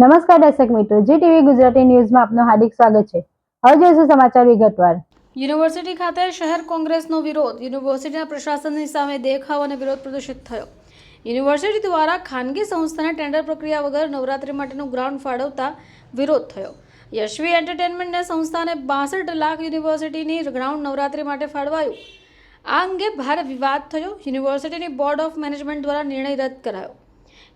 નમસ્કાર દર્શક મિત્રો જી ટીવી ગુજરાતી ન્યૂઝમાં આપનું હાર્દિક સ્વાગત છે. હવે જોઈશું સમાચાર વિગતવાર. યુનિવર્સિટી ખાતે શહેર કોંગ્રેસનો વિરોધ, યુનિવર્સિટીના પ્રશાસનની સામે દેખાવ અને વિરોધ પ્રદર્શિત થયો. યુનિવર્સિટી દ્વારા ખાનગી સંસ્થાને ટેન્ડર પ્રક્રિયા વગર નવરાત્રી માટેનું ગ્રાઉન્ડ ફાળવતા વિરોધ થયો. યશવી એન્ટરટેનમેન્ટને સંસ્થાને બાસઠ લાખ યુનિવર્સિટીની ગ્રાઉન્ડ નવરાત્રી માટે ફાળવાયું. આ અંગે ભારે વિવાદ થયો. યુનિવર્સિટીની બોર્ડ ઓફ મેનેજમેન્ટ દ્વારા નિર્ણય રદ કરાયો.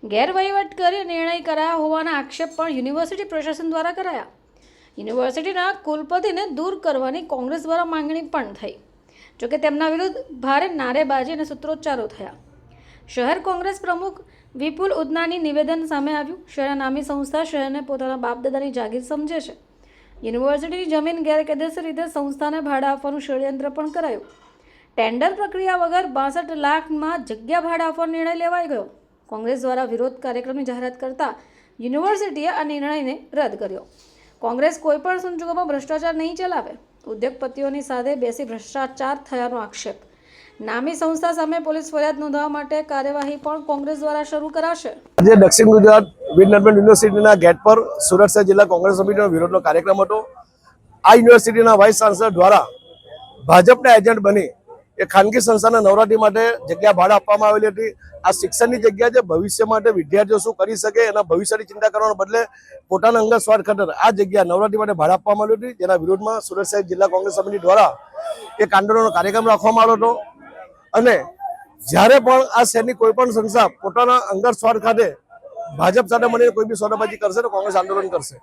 ગેરવહીવટ કરી નિર્ણય કરાયા હોવાના આક્ષેપ પણ યુનિવર્સિટી પ્રશાસન દ્વારા કરાયા. યુનિવર્સિટીના કુલપતિને દૂર કરવાની કોંગ્રેસ દ્વારા માંગણી પણ થઈ. જોકે તેમના વિરુદ્ધ ભારે નારેબાજી અને સૂત્રોચ્ચારો થયા. શહેર કોંગ્રેસ પ્રમુખ વિપુલ ઉદનાની નિવેદન સામે આવ્યું. શહેરના નામી સંસ્થા શહેરને પોતાના બાપદાદાની જાગીર સમજે છે. યુનિવર્સિટીની જમીન ગેરકાયદેસર રીતે સંસ્થાને ભાડા આપવાનું ષડયંત્ર પણ કરાયું. ટેન્ડર પ્રક્રિયા વગર બાસઠ લાખમાં જગ્યા ભાડા આપવાનો નિર્ણય લેવાઈ ગયો. કોંગ્રેસ દ્વારા વિરોધ કાર્યક્રમની જાહેરાત કરતા યુનિવર્સિટીએ આ નિર્ણયને રદ કર્યો. કોંગ્રેસ કોઈપણ સંજોગોમાં ભ્રષ્ટાચાર નહીં ચલાવે. ઉદ્યોગપતિઓની સાથે બેસી ભ્રષ્ટાચાર થયાનો આક્ષેપ. નામી સંસ્થા સામે પોલીસ ફરિયાદ નોંધવા માટે કાર્યવાહી પણ કોંગ્રેસ દ્વારા શરૂ કરાશે. આજે દક્ષિણ ગુજરાત વીર યુનિવર્સિટીના ગેટ પર સુરત જિલ્લા કોંગ્રેસ સમિતિનો વિરોધનો કાર્યક્રમ હતો. આ યુનિવર્સિટીના વાઇસ ચાન્સલર દ્વારા ભાજપના એજન્ટ બની એ ખાનગી સંસ્થાના નવરાત્રી માટે જગ્યા ભાડે આપવામાં આવેલી હતી. આ શિક્ષણની જગ્યા છે ભવિષ્ય માટે વિદ્યાર્થીઓ શું કરી શકે એના ભવિષ્યની ચિંતા કરવાના બદલે પોતાના અંગત સ્વાર્થ ખાતર આ જગ્યા નવરાત્રી માટે ભાડે આપવામાં આવી હતી. જેના વિરોધમાં સુરત સાહેબ જિલ્લા કોંગ્રેસ સમિતિ દ્વારા એક આંદોલનનો કાર્યક્રમ રાખવામાં આવ્યો હતો. અને જ્યારે પણ આ શહેરની કોઈ પણ સંસ્થા પોતાના અંગત સ્વાર્થ ખાતે ભાજપ સાથે મળીને કોઈ બી સોદાબાજી કરશે તો કોંગ્રેસ આંદોલન કરશે.